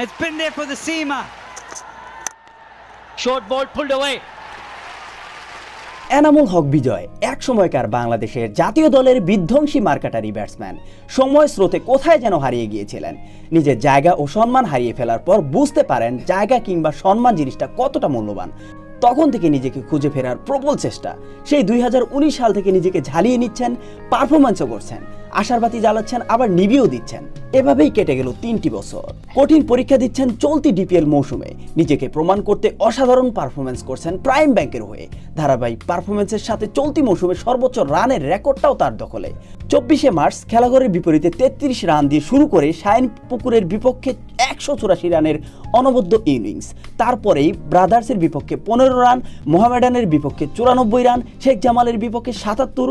It's been there for the seamer. Short ball pulled away. Enamul Haque বিজয় এক সময়কার বাংলাদেশের জাতীয় দলের বিধ্বংসী মার্কাটারি ব্যাটসম্যান। সময় স্রোতে কোথায় যেন হারিয়ে গিয়েছিলেন? নিজের জায়গা ও সম্মান হারিয়ে ফেলার পর বুঝতে পারেন জায়গা কিংবা সম্মান জিনিসটা কতটা মূল্যবান। তখন থেকে নিজেকে খুঁজে ফেরার প্রবল চেষ্টা। সেই দুই হাজার উনিশ সাল থেকে নিজেকে ঝালিয়ে নিচ্ছেন পারফরমেন্সও করছেন। আশারবাতি জ্বালাচ্ছেন, আবার নিভিয়েও দিচ্ছেন। এভাবেই কেটে গেল তিনটি বছর। কঠিন পরীক্ষা দিচ্ছেন চলতি ডিপিএল মৌসুমে। নিজেকে প্রমাণ করতে অসাধারণ পারফরমেন্স করছেন প্রাইম ব্যাংকের হয়ে। ধারাবাহিক পারফরমেন্সের সাথে চলতি মৌসুমে সর্বোচ্চ রানের রেকর্ডটাও তার দখলে। চব্বিশে মার্চ খেলাঘরের বিপরীতে তেত্রিশ রান দিয়ে শুরু করে শাইন পুকুরের বিপক্ষে একশো চুরাশি রানের অনবদ্য ইনিংস তারপরেই ব্রাদার্সের বিপক্ষে পনেরো রান, মোহামেডানের বিপক্ষে চুরানব্বই রান, শেখ জামালের বিপক্ষে সাতাত্তর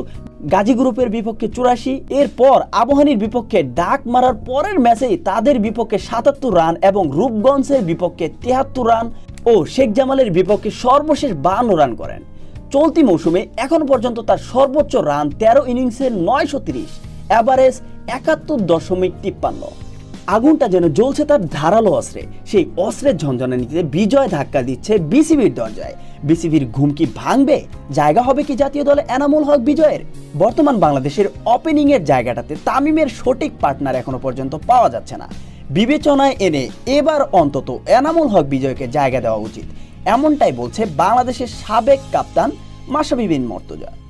গাজী গ্রুপের বিপক্ষে চুরাশি, এরপর আবহানির বিপক্ষে ডাক মারার পরের ম্যাচেই তাদের বিপক্ষে সাতাত্তর রান এবং রূপগঞ্জের বিপক্ষে তেহাত্তর রান ও শেখ জামালের বিপক্ষে সর্বশেষ বান্ন রান করেন। চলতি মৌসুমে এখন পর্যন্ত তার সর্বোচ্চ রান তেরো ইনিংসে নয়শো তিরিশ অ্যাভারেজ একাত্তর দশমিক তিপ্পান্ন। আগুনটা যেন জ্বলছে তার ধারালো অস্ত্রে, সেই অস্ত্রের ঝঞ্ঝনা নিতে বিজয় ধাক্কা দিচ্ছে বিসিবির দরজায়। বিসিবির ঘুম কি ভাঙবে? জায়গা হবে কি জাতীয় দলে এনামুল হক বিজয়ের? বর্তমান বাংলাদেশের ওপেনিংয়ের জায়গাটাতে তামিমের সঠিক পার্টনার এখনও পর্যন্ত পাওয়া যাচ্ছে না। বিবেচনায় এনে এবার অন্তত এনামুল হক বিজয়কে জায়গা দেওয়া উচিত। এমনটাই বলছে বাংলাদেশের সাবেক কাপ্তান মাসাবি বিন মর্তজা।